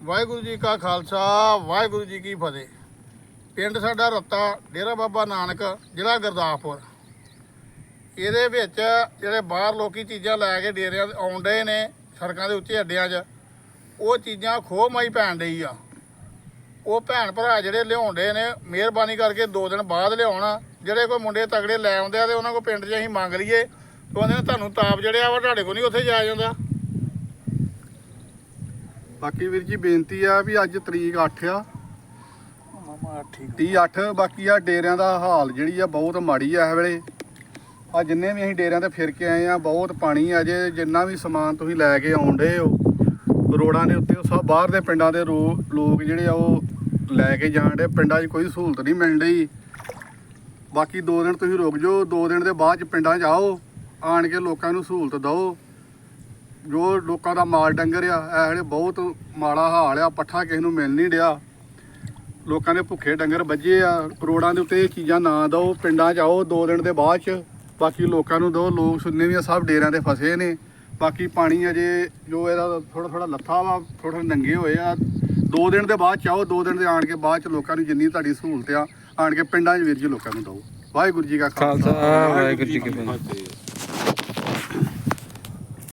ਵਾਹਿਗੁਰੂ ਜੀ ਕਾ ਖਾਲਸਾ, ਵਾਹਿਗੁਰੂ ਜੀ ਕੀ ਫਤਿਹ। ਪਿੰਡ ਸਾਡਾ ਰੱਤਾ, ਡੇਰਾ ਬਾਬਾ ਨਾਨਕ, ਜ਼ਿਲ੍ਹਾ ਗੁਰਦਾਸਪੁਰ। ਇਹਦੇ ਵਿੱਚ ਜਿਹੜੇ ਬਾਹਰ ਲੋਕੀ ਚੀਜ਼ਾਂ ਲੈ ਕੇ ਡੇਰਿਆਂ ਤੇ ਆਉਂਦੇ ਨੇ, ਸੜਕਾਂ ਦੇ ਉੱਤੇ ਅੱਡਿਆਂ 'ਚ, ਉਹ ਚੀਜ਼ਾਂ ਖੋਹ ਮਾਈ ਪੈਣ ਡਈ ਆ। ਉਹ ਭੈਣ ਭਰਾ ਜਿਹੜੇ ਲਿਆਉਂਦੇ ਨੇ, ਮਿਹਰਬਾਨੀ ਕਰਕੇ 2 ਦਿਨ ਬਾਅਦ ਲਿਆਉਣ। ਜਿਹੜੇ ਕੋਈ ਮੁੰਡੇ ਤਗੜੇ ਲੈ ਆਉਂਦੇ ਆ ਤੇ ਉਹਨਾਂ ਕੋਲ ਪਿੰਡ 'ਚ ਅਸੀਂ ਮੰਗ ਲਈਏ, ਤੇ ਉਹਨੇ ਤੁਹਾਨੂੰ ਤਾਪ ਜਿਹੜੇ ਆ ਵਾ, ਤੁਹਾਡੇ ਕੋਲ ਨਹੀਂ ਉੱਥੇ ਜਾਇਆ ਜਾਂਦਾ। ਬਾਕੀ ਵੀਰ ਜੀ ਬੇਨਤੀ ਆ ਵੀ ਅੱਜ ਤਰੀਕ 8 ਆ। ਮਾਮਾ ਠੀਕ 30 8 ਬਾਕੀ ਆ ਡੇਰਿਆਂ ਦਾ ਹਾਲ ਜਿਹੜੀ ਆ ਬਹੁਤ ਮਾੜੀ ਆ ਇਸ ਵੇਲੇ। ਆ ਜਿੰਨੇ ਵੀ ਅਸੀਂ ਡੇਰਿਆਂ ਤੇ ਫਿਰ ਕੇ ਆਏ ਆ, ਬਹੁਤ ਪਾਣੀ ਆ ਜੇ, ਜਿੰਨਾ ਵੀ ਸਮਾਨ ਤੁਸੀਂ ਲੈ ਕੇ ਆਉਂਦੇ ਹੋ, ਰੋਡਾਂ ਦੇ ਉੱਤੇ, ਉਹ ਸਭ ਬਾਹਰ ਦੇ ਪਿੰਡਾਂ ਦੇ ਰੋ- ਲੋਕ ਜਿਹੜੇ ਆ ਉਹ ਲੈ ਕੇ ਜਾਣ ਦੇ ਪਿੰਡਾਂ 'ਚ ਕੋਈ ਸਹੂਲਤ ਨਹੀਂ ਮਿਲ ਰਹੀ ਬਾਕੀ 2 ਦਿਨ ਤੁਸੀਂ ਰੁਕ ਜਾਓ 2 ਦਿਨ ਦੇ ਬਾਅਦ 'ਚ ਪਿੰਡਾਂ 'ਚ ਆਓ, ਆਣ ਕੇ ਲੋਕਾਂ ਨੂੰ ਸਹੂਲਤ ਦਿਓ। ਜੋ ਲੋਕਾਂ ਦਾ ਮਾਲ ਡੰਗਰ ਆ, ਇਹ ਵੇਲੇ ਬਹੁਤ ਮਾੜਾ ਹਾਲ ਆ, ਪੱਠਾ ਕਿਸੇ ਨੂੰ ਮਿਲ ਨਹੀਂ ਰਿਹਾ। ਲੋਕਾਂ ਦੇ ਭੁੱਖੇ ਡੰਗਰ ਵੱਜੇ ਆ ਰੋਡਾਂ ਦੇ ਉੱਤੇ ਇਹ ਚੀਜ਼ਾਂ ਨਾ ਦਿਓ, ਪਿੰਡਾਂ 'ਚ ਆਓ, ਦੋ ਦਿਨ ਦੇ ਬਾਅਦ 'ਚ, ਬਾਕੀ ਲੋਕਾਂ ਨੂੰ ਦਿਓ, ਲੋਕ ਸੁਣਨੇ ਵੀ ਆ, ਸਭ ਡੇਰਿਆਂ ਤੇ ਫਸੇ ਨੇ। ਬਾਕੀ ਪਾਣੀ ਅਜੇ ਜੋ ਇਹਦਾ ਥੋੜਾ ਥੋੜਾ ਲੱਥਾ ਵਾ ਥੋੜਾ ਨੰਗੇ ਹੋਏ ਆ, ਦੋ ਦਿਨ ਦੇ ਬਾਅਦ 'ਚ ਆਓ, ਦੋ ਦਿਨ ਦੇ ਆਣ ਕੇ ਬਾਅਦ 'ਚ ਲੋਕਾਂ ਨੂੰ ਜਿੰਨੀ ਤੁਹਾਡੀ ਸਹੂਲਤ ਆ, ਆਣ ਕੇ ਪਿੰਡਾਂ 'ਚ ਵੀਰ ਜੀ ਲੋਕਾਂ ਨੂੰ ਦਿਓ। ਵਾਹਿਗੁਰੂ ਜੀ ਕਾ ਖਾਲਸਾ, ਵਾਹਿਗੁਰੂ ਜੀ ਕੀ ਫਤਿਹ।